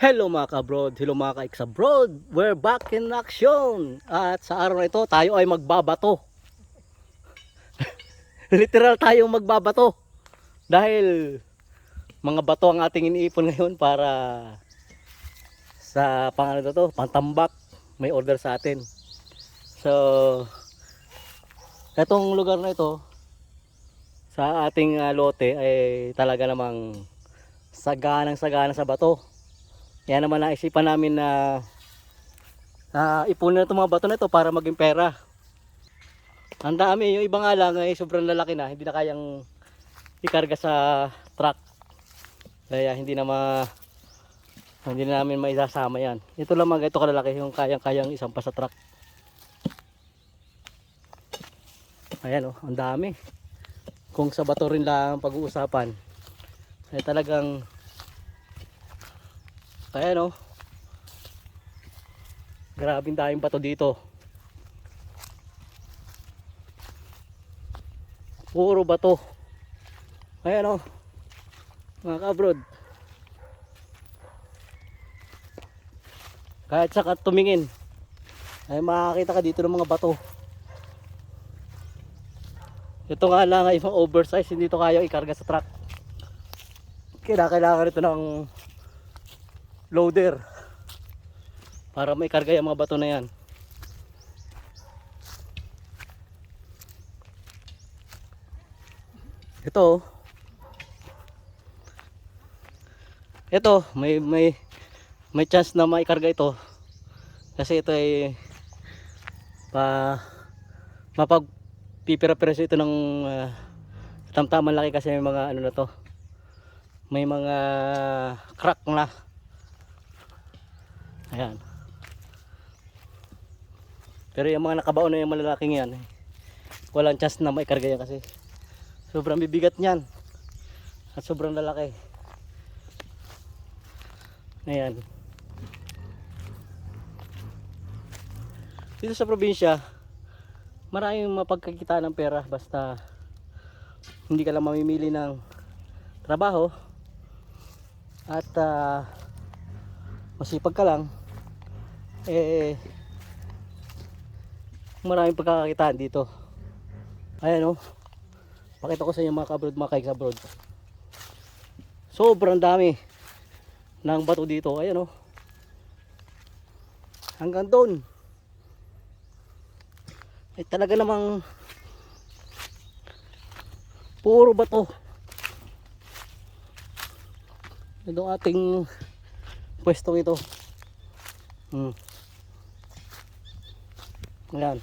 Hello mga ka-abroad, hello mga ka-ex-abroad, we're back in action! At sa araw na ito, tayo ay magbabato. Literal tayong magbabato. Dahil mga bato ang ating iniipon ngayon para sa pang ano to, pantambak. May order sa atin. So, itong lugar na ito, sa ating ah, lote ay talaga namang saganang sagana sa bato. Kaya naman naisipan namin na na ipunin na itong mga bato na ito para maging pera. Ang dami, yung ibang nga lang ay sobrang lalaki na, hindi na kayang ikarga sa truck. Kaya hindi na ma hindi na namin maisasama yan. Ito lang mga ito kalalaki yung kayang-kayang isang pa sa truck. Ayan oh, ang dami. Kung sa bato rin lang ang pag-uusapan, ay talagang kaya no. Grabing daming bato dito. Puro bato. Ayan o. Mga kabrod. Kahit saka tumingin. Ay makakita ka dito ng mga bato. Ito nga lang ay ibang oversize. Hindi ito kaya ikarga sa truck. Kailangan kailangan ito ng loader. Para may karga yung mga bato na yan. Ito oh. ito may may may chance na maikarga ito. Kasi ito ay pa mapagpipira-pira ito ng uh, tamtaman laki kasi may mga ano na to. May mga crack na Ayan. Pero yung mga nakabaon na yung malalaking yan, eh, walang chance na maikarga yan kasi sobrang bibigat niyan. At sobrang lalaki. Ayan. Dito sa probinsya, maraming mapagkakita ng pera basta hindi ka lang mamimili ng trabaho at ah, masipag ka lang eh maraming pagkakakitaan dito. Ayan o pakita ko sa inyo mga kabrod mga kaig abroad sobrang dami ng bato dito. Ayan o hanggang doon. Ay talaga namang puro bato. Ito ating pwestong ito. Hmm. Ayan.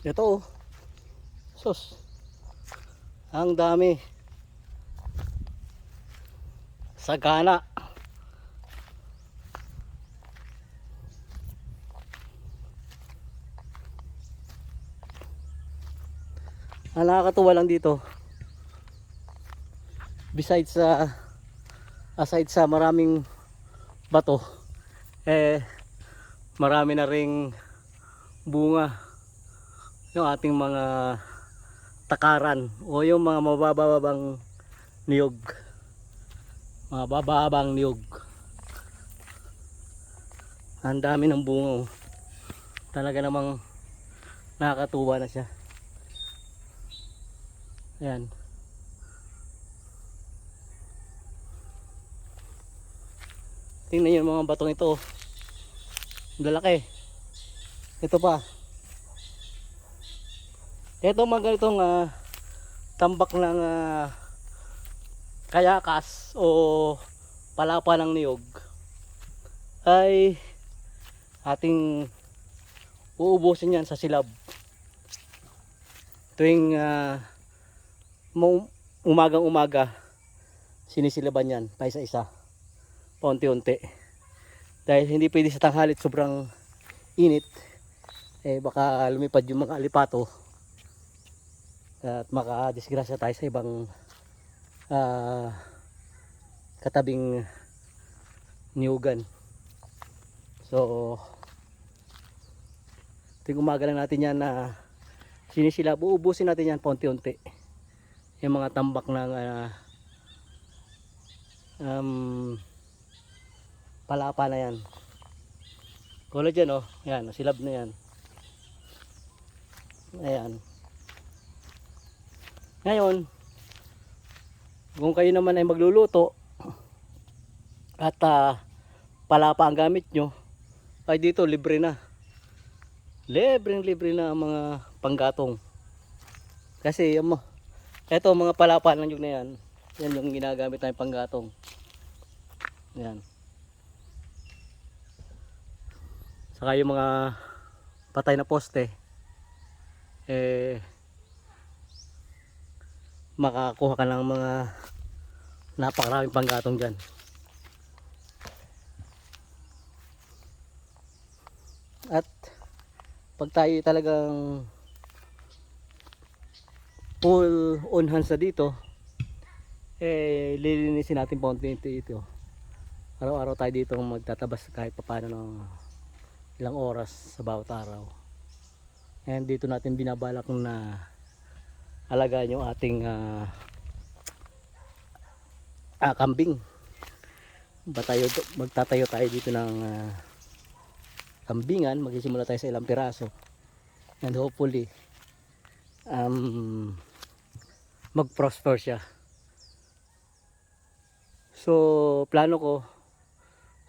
Ito oh. Sus. Ang dami. Sagana. Ang nakakatuwa lang dito besides sa aside sa maraming bato eh marami na ring bunga. Yung ating mga takaran o yung mga mabababang niyog. Mga bababang niyog. Ang dami ng bunga oh. talaga namang nakakatuwa na siya. Ayan Tingnan yung mga batong ito. oh. Lalaki. Ito pa. Ito mga ganitong ah, tambak ng ah, kayakas o palapa ng niyog ay ating uubusin yan sa silab tuwing ah, mau- umagang umaga sinisilaban yan pa isa isa paunti-unti. Dahil hindi pwede sa tanghalit sobrang init. Eh baka lumipad yung mga alipato. At makadisgrasya tayo sa ibang ah, katabing niyugan. So Tuwing umaga lang natin yan na sinisilab. Uubusin natin yan paunti-unti. Yung mga tambak ng ah, um, palapa na yan. Kulad yan oh. Yan, silab na yan. Ayan. Ngayon, kung kayo naman ay magluluto at ah, palapa ang gamit nyo, ay dito libre na. Libreng libre na ang mga panggatong. Kasi yung mo, eto mga palapa lang yung na yan. Yan yung ginagamit namin panggatong. Yan. Saka yung mga patay na poste, eh, makakuha ka ng mga napakaraming panggatong dyan. At pag tayo talagang full on hands na dito, eh lilinisin natin paunti ito. Araw-araw tayo dito magtatabas kahit papaano ng ilang oras sa bawat araw. And dito natin binabalak na alagaan yung ating ah ah, kambing. Batayo, magtatayo tayo dito ng ah, kambingan. Magsisimula tayo sa ilang piraso. And hopefully, um, mag-prosper siya. So, plano ko,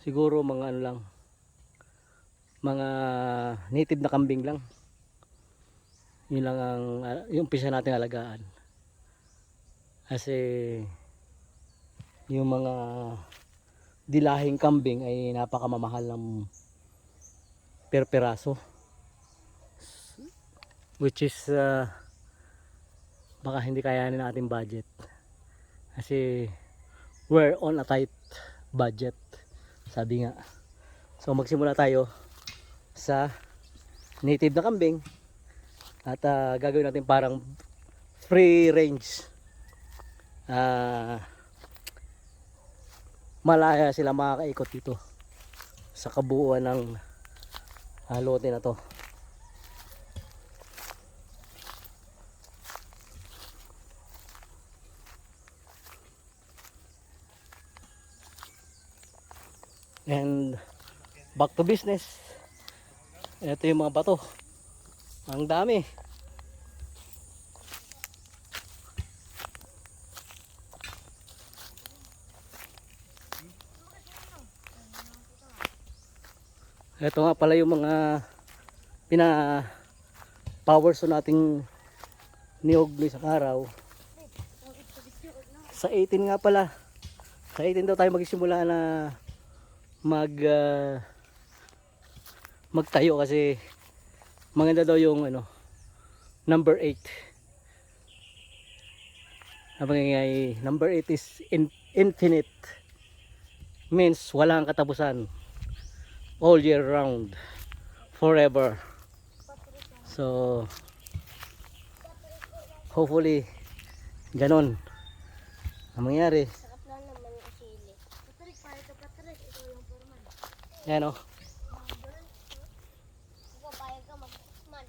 siguro mga ano lang, mga native na kambing lang. Yun lang ang, ah, yung umpisa natin alagaan. Kasi, yung mga dilahing kambing ay napakamamahal ng per peraso. Which is, ah, baka hindi kayanin natin budget. Kasi, we're on a tight budget. Sabi nga. So, magsimula tayo sa native na kambing. At ah, gagawin natin parang free range. Ah malaya sila makakaikot dito sa kabuuan ng ah, lote na to. And back to business ito yung mga bato. Ang dami. Ito nga pala yung mga pina power so nating niyog sa araw. Sa 18 nga pala. Sa 18 daw tayo magsimula na mag ah, magtayo kasi maganda daw yung ano number 8 sabi nga ay number 8 is in, infinite. Means walang katapusan. All year round. Forever. So hopefully ganon ang mangyari. Sarap na naman yung sili. Patrick, pare ka Patrick. Ikaw yung foreman. yan o Ikaw, payag ka mag-man.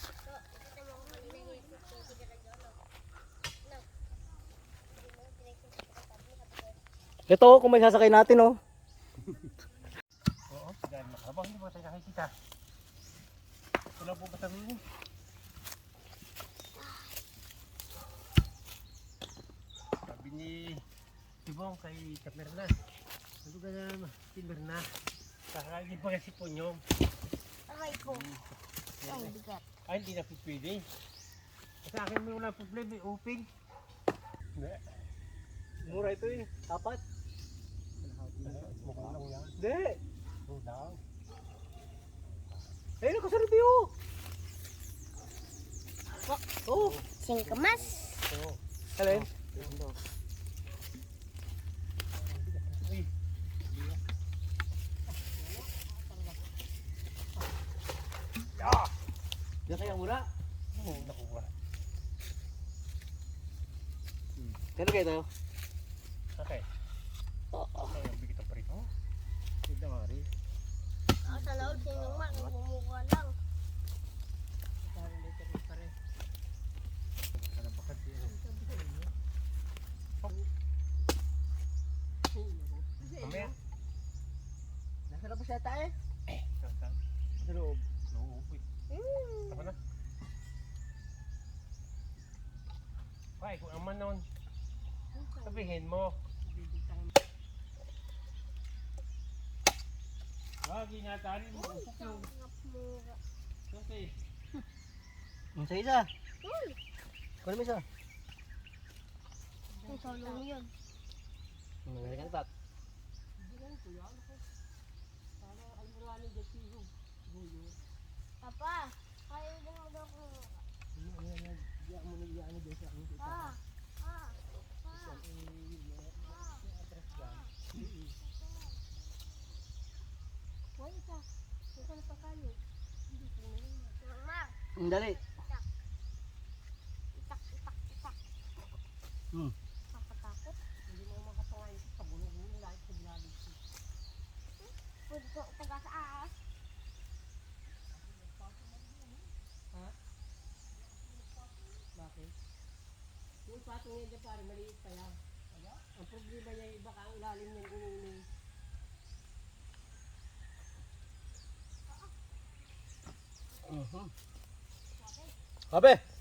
So, kita mo kung kanina yung isip ko, sige ka dyan, no? No. Hindi mo, direksyon sa katabi, kapag ito kung may sasakay natin oh Oo, dahil makabang hindi mo tayo nakikita. Wala po ba tanong Sabi ni Tibong kay Kamerna. Ano ka na Kamerna? Kakain pa kasi po nyo. Aray ko. Ay, bigat. Ay, hindi na po pwede. Sa akin mo wala problema, open. Hindi. mura ito eh apat Mukhang lang yan. Hindi lang. ayun nakasunod yun oh Singkamas. Oo. alin Uy, Diyan kaya mura Oo, nakuha. kano kayo tayo Okay. Okay, ang bigat ang parito. Sa tae. Saan? Sa loob. Nauupoy. Mm. Tama na. Pai, kung aman nun, sabihin mo. Wag ingatan mo. Upok yung Sarap mura. kasi. Ang sa isa. Uy! Kunin mo isa. Ang salong yun. Ang American top. Papa, kaya din mo daw ko. Pa, pa, pa. Wala ka. Ito na pakayo. Mama, Ang dali. itak, itak, itak. Hmm. Nakatakot. Hindi mo makapangay sa bulong mo lahat sa bilalim. Pwede ko taga sa aas. Bakit? Yung patong niya dyan pare, maliit pa yan. Ang problema niya, baka ang ilalim niya inumin. Mhm. Abe!